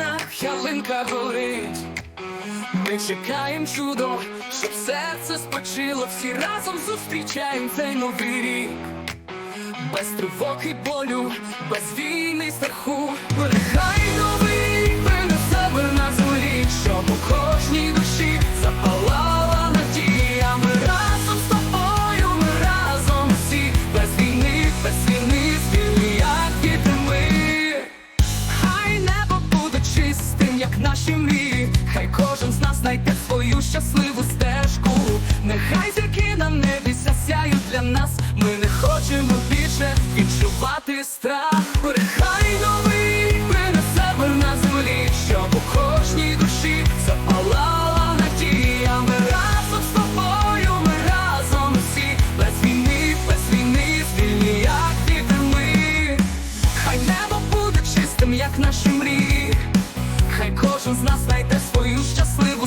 вікнах ялинка горить. Ми чекаємо чудо, щоб серце спочило, всі разом зустрічаємо цей новий рік. Без тривог і болю, без війни страху, нехай наші мрії, хай кожен з нас знайде свою щасливу стежку. Нехай зірки на небі засяють для нас. Ми не хочемо більше відчувати страх. Нехай новий рік принесе на землі, щоб у кожній душі запалала надія. Разом з тобою, ми разом всі, без війни, без війни, звільні, як ми. Хай небо буде чистим, як наші мрії. Хай кожен з нас знайде свою щасливу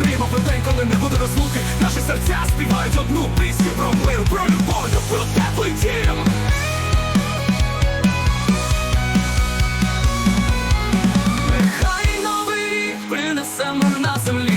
мрій, мов день, коли не буде розлуки. Наші серця співають одну пісню про мир, про любов, про теплий дім. Нехай новий рік принесе на землі.